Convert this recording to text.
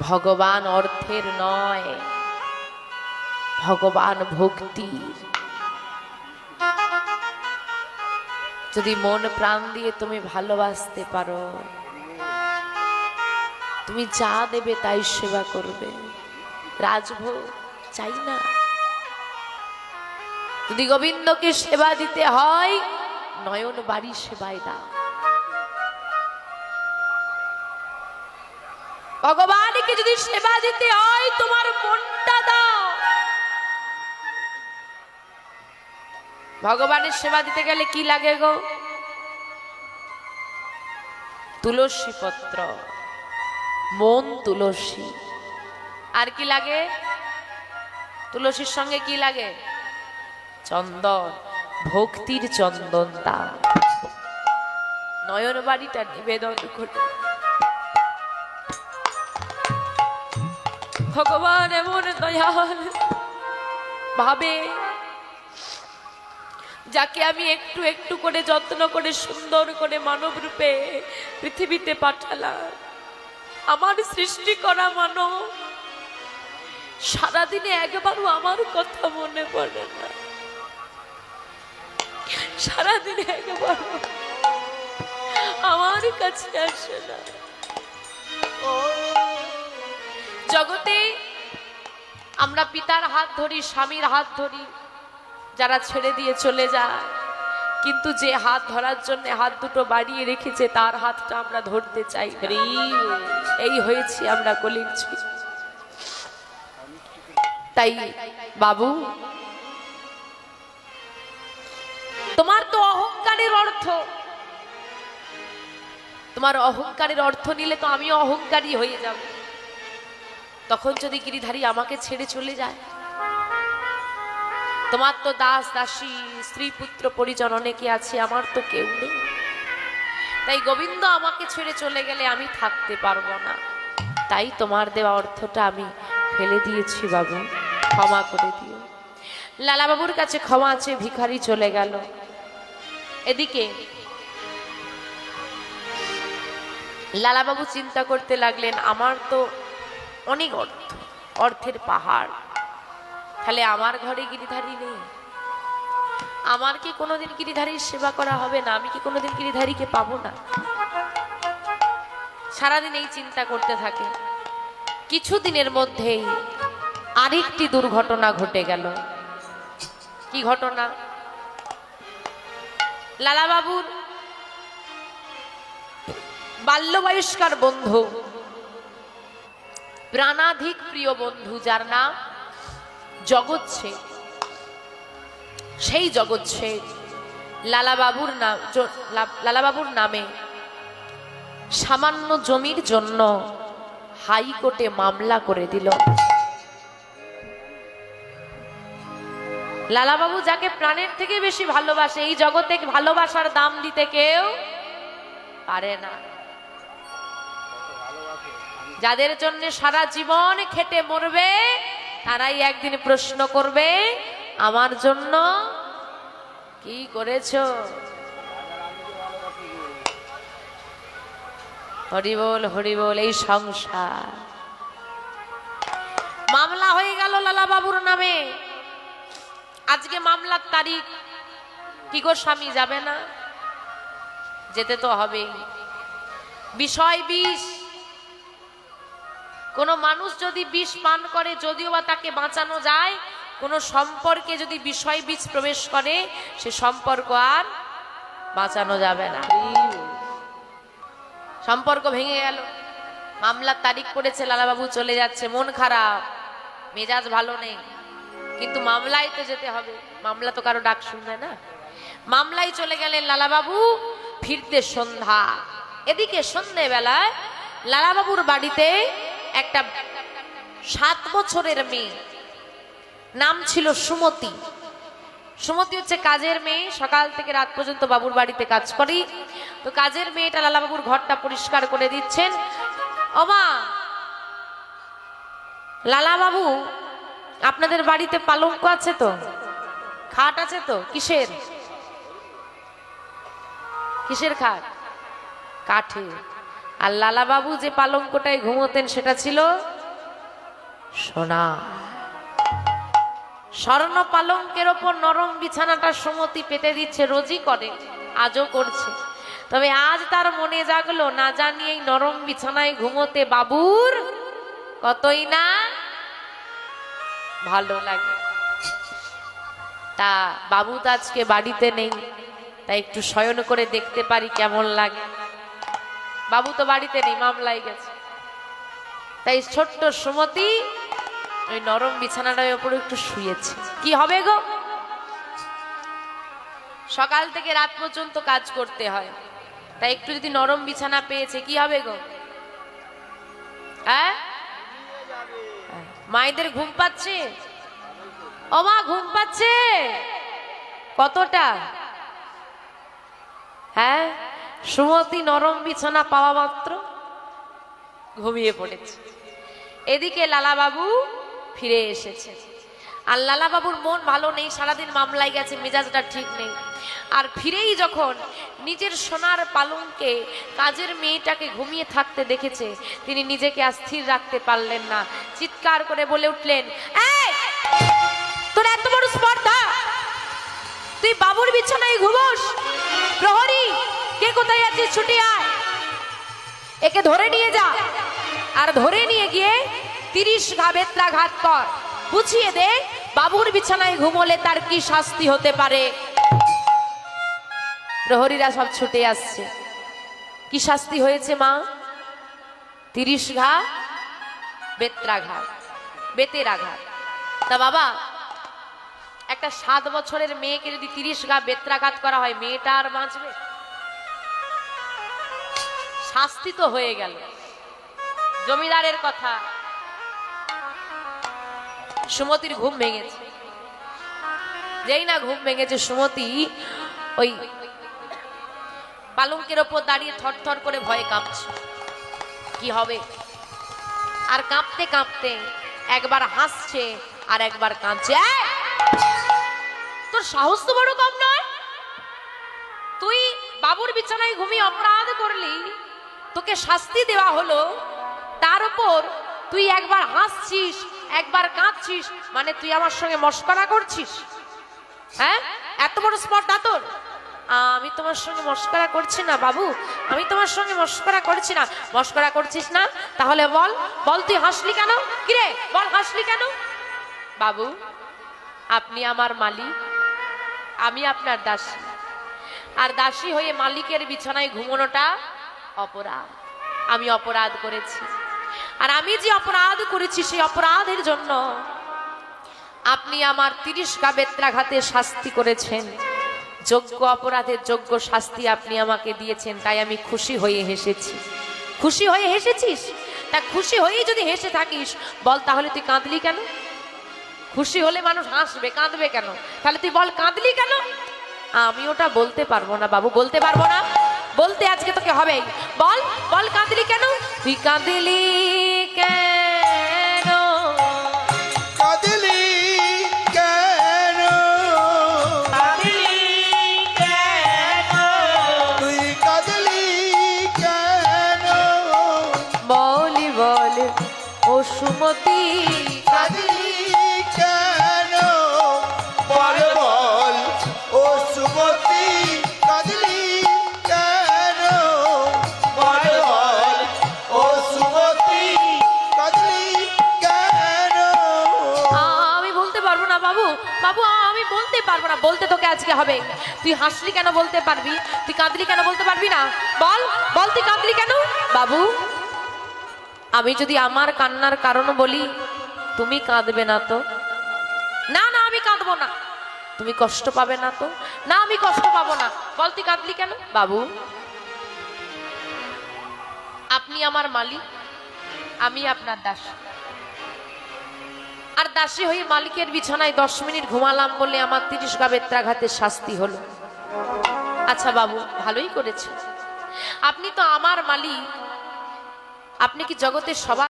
ভগবান অর্থের নয়, ভগবান ভক্তির। যদি মন প্রাণ দিয়ে তুমি ভালোবাসতে পারো, তুমি যা দেবে তাই সেবা করবে। রাজভোগ চাই না। যদি গোবিন্দকে সেবা দিতে হয়, নয়ন বাড়ি সেবায় দাও। ভগবানকে যদি সেবা দিতে হয়, তোমার মনটা দাও। ভগবানের সেবা দিতে গেলে কি লাগে গো? তুলসী পত্র। মন তুলসী। আর কি লাগে? তুলসীর সঙ্গে কি লাগে? চন্দন। ভক্তির চন্দন তা নয়ন বাড়িটা নিবেদন করে। ভগবান এমন দয়াল। ভাবে, যাকে আমি একটু একটু করে যত্ন করে, সুন্দর করে মানব রূপে পৃথিবীতে পাঠালাম। আমার সৃষ্টি করা মানব সারাদিনে একবারও আমার কথা মনে পড়ে না। সারাদিনে একবারও আমার কাছে আসে না। জগতে আমরা পিতার হাত ধরি স্বামীর হাত ধরি যারা ছেড়ে দিয়ে চলে যায়। কিন্তু যে হাত ধরার জন্য হাত দুটো বাড়িয়ে রেখেছে তার হাতটা আমরা ধরতে চাই এই হয়েছি আমরা কলির তাই বাবু তোমার তো অহংকারের অর্থ। তোমার অহংকারের অর্থ নিলে তো আমি অহংকারী হয়ে যাব। তখন যদি গিরিধারী আমাকে ছেড়ে চলে যায়, তোমার তো দাস দাসী, স্ত্রী পুত্র পরিজন অনেকে আছে, আমার তো কেউ নেই। তাই গোবিন্দ আমাকে ছেড়ে চলে গেলে আমি থাকতে পারব না। তাই তোমার দেওয়া অর্থটা আমি ফেলে দিয়েছি বাবু, ক্ষমা করে দিও। লালা বাবুর কাছে ক্ষমা আছে ভিখারি চলে গেল। এদিকে লালাবাবু চিন্তা করতে লাগলেন, আমার তো অনেক অর্থ, অর্থের পাহাড়। তাহলে আমার ঘরে গিরিধারী নেই? আমার কি কোনোদিন গিরিধারীর সেবা করা হবে না? আমি কি কোনোদিন গিরিধারীকে পাবো না? সারাদিন এই চিন্তা করতে থাকে। কিছুদিনের মধ্যেই আরেকটি দুর্ঘটনা ঘটে গেল। কি ঘটনা? লালাবাবুর বাল্যবয়স্কার বন্ধু প্রাণাধিক প্রিয় বন্ধু যার নাম জগৎছে সেই জগৎ জগৎছে লালাবাবুর নাম লালাবাবুর নামে সামান্য জমির জন্য হাইকোর্টে মামলা করে দিল। লালাবাবু যাকে প্রাণের থেকে বেশি ভালোবাসে, এই জগতে ভালোবাসার দাম দিতে কেউ পারে না। যাদের জন্য সারা জীবন খেটে মরবে, তারাই একদিন প্রশ্ন করবে, আমার জন্য কি করেছ? হরিবল হরিবল, এই সংসার। মামলা হয়ে গেল লালা বাবুর নামে। আজকে মামলার তারিখ। কি গো স্বামী, যাবে না? যেতে তো হবেই। বিষয় বিষ। কোনো মানুষ যদি বিষ পান করে, যদিও বা তাকে বাঁচানো যায়, কোনো সম্পর্কে যদি বিষয় বীজ প্রবেশ করে, সে সম্পর্ক আর বাঁচানো যাবে না। সম্পর্ক ভেঙে গেল। মামলার তারিখ পড়েছে, লালাবাবু চলে যাচ্ছে, মন খারাপ, মেজাজ ভালো নেই। কিন্তু মামলায় তো যেতে হবে। মামলা তো কারও ডাক শুনবে না। মামলায় চলে গেলেন লালাবাবু ফিরতে সন্ধ্যা। এদিকে সন্ধেবেলায় লালাবাবুর বাড়িতে একটা সাত বছরের মেয়ে। নাম ছিল সুমতি। সুমতি হচ্ছে কাজের মেয়ে। সকাল থেকে রাত পর্যন্ত বাবুর বাড়িতে কাজ করি। তো কাজের মেয়েটা লালাবাবুর ঘরটা পরিষ্কার করে দিচ্ছেন। ওমা লালাবাবু, আপনাদের বাড়িতে পালঙ্ক আছে তো? খাট আছে তো? কিসের? কিসের খাট? কাঠের। আর লালা বাবু যে পালঙ্কটায় ঘুমোতেন সেটা ছিল সোনা। স্বর্ণ পালঙ্কের ওপর নরম বিছানাটা সমতি পেতে দিচ্ছে, রোজই করে, আজও করছে। তবে আজ তার মনে জাগলো, না জানি এই নরম বিছানায় ঘুমোতে বাবুর কতই না ভালো লাগে। তা বাবু তো আজকে বাড়িতে নেই, তাই একটু শয়ন করে দেখতে পারি কেমন লাগে। বাবু তো বাড়িতে নেই, মামলায় গেছে। তাই ছোট্ট সুমতি ওই নরম বিছানাটার উপরে একটু শুয়েছে। কি হবে গো? সকাল থেকে রাত পর্যন্ত কাজ করতে হয়। তাই একটু যদি নরম বিছানা পেয়েছে, কি হবে গো? হ্যাঁ? মায়েদের ঘুম পাচ্ছে? ও মা, ঘুম পাচ্ছে? কতটা? হ্যাঁ? সুমতি নরম বিছানা পাওয়া মাত্র ঘুমিয়ে পড়েছে। এদিকে লালাবাবু ফিরে এসেছে। আর লালাবাবুর মন ভালো নেই সারাদিন মামলায় গেছে মেজাজটা ঠিক নেই। আর ফিরেই যখন নিজের সোনার পালঙ্কে কাজের মেয়েটাকে ঘুমিয়ে থাকতে দেখেছে তিনি নিজেকে আর স্থির রাখতে পারলেন না। চিৎকার করে বলে উঠলেন "এই, তোর এত বড় স্পর্ধা! তুই বাবুর বিছানায় ঘুমোস কোথায় আছিস ছুটি আয়। একে ধরে নিয়ে যা। আর ধরে নিয়ে গিয়ে তিরিশ ঘা বেত্রাঘাত কর। বুঝিয়ে দে, বাবুর বিছানায় তার কি শাস্তি হতে পারে? প্রহরীরা সব ছুটে আসছে। কি শাস্তি হয়েছে, মা? তিরিশ ঘা বেত্রাঘাত বেতের আঘাত তা বাবা, একটা সাত বছরের মেয়েকে যদি তিরিশ গা বেত্রাঘাত করা হয়, মেয়েটা আর বাঁচবে? শাস্তি তো হয়ে গেল। জমিদারের কথা। সুমতির ঘুম ভেঙেছে। যেই না ঘুম ভেঙেছে, সুমতি ওই পালঙ্কের ওপর দাঁড়িয়ে থরথর করে ভয়ে কাঁপছে। কি হবে? আর কাঁপতে কাঁপতে একবার হাসছে আর একবার কাঁদছে। তোর সাহস তো বড় কম নয়। তুই বাবুর বিছানায় ঘুমিয়ে অপরাধ করলি। তোকে শাস্তি দেওয়া হলো, তার উপর তুই একবার হাসছিস, একবার কাঁদছিস মানে তুই আমার সঙ্গে মস্করা করছিস? হ্যাঁ? এত বড় স্পর্ধা তোর? আমি তোমার সঙ্গে মস্করা করছি না, বাবু। আমি তোমার সঙ্গে মস্করা করছি না। মস্করা করছিস না? তাহলে বল বল তুই হাসলি কেন? কিরে, বল হাসলি কেন? বাবু, আপনি আমার মালিক, আমি আপনার দাসী। আর দাসী হয়ে মালিকের বিছানায় ঘুমানোটা অপরাধ। আমি অপরাধ করেছি। আর আমি যে অপরাধ করেছি সেই অপরাধের জন্য আপনি আমার তিরিশ বেত্রাঘাতে শাস্তি করেছেন। যোগ্য অপরাধের যোগ্য শাস্তি আপনি আমাকে দিয়েছেন, তাই আমি খুশি হয়ে হেসেছি। খুশি হয়ে হেসেছিস? তা খুশি হয়েই যদি হেসে থাকিস, বল তাহলে তুই কাঁদলি কেন? খুশি হলে মানুষ হাসবে, কাঁদবে কেন? তাহলে তুই বল, কাঁদলি কেন? আমি ওটা বলতে পারব না বাবু, বলতে পারব না। বলতে আজকে তোকে হবে। বল বল কাঁদলি কেন? তুই কাঁদলি কেন? পারব না, বলতে তোকে আজকে হবে। তুই হাসলি কেন বলতে পারবি? তুই কাঁদলি কেন বলতে পারবি না? বল বল তুই কাঁদলি কেন? বাবু, আমি যদি আমার কান্নার কারণ বলি, তুমি কাঁদবে না তো? না না, আমি কাঁদবো না। তুমি কষ্ট পাবে না তো? না, আমি কষ্ট পাবো না। বল তুই কাঁদলি কেন? বাবু, আপনি আমার মালিক, আমি আপনার দাস। আর দাসী হয়ে মালিকের বিছানায় দশ মিনিট ঘুমালাম বলে আমার তিরিশ গা বেত্রাঘাতের শাস্তি হলো। আচ্ছা বাবু, ভালোই করেছে আপনি তো আমার মালিক। আপনি কি জগতের সবার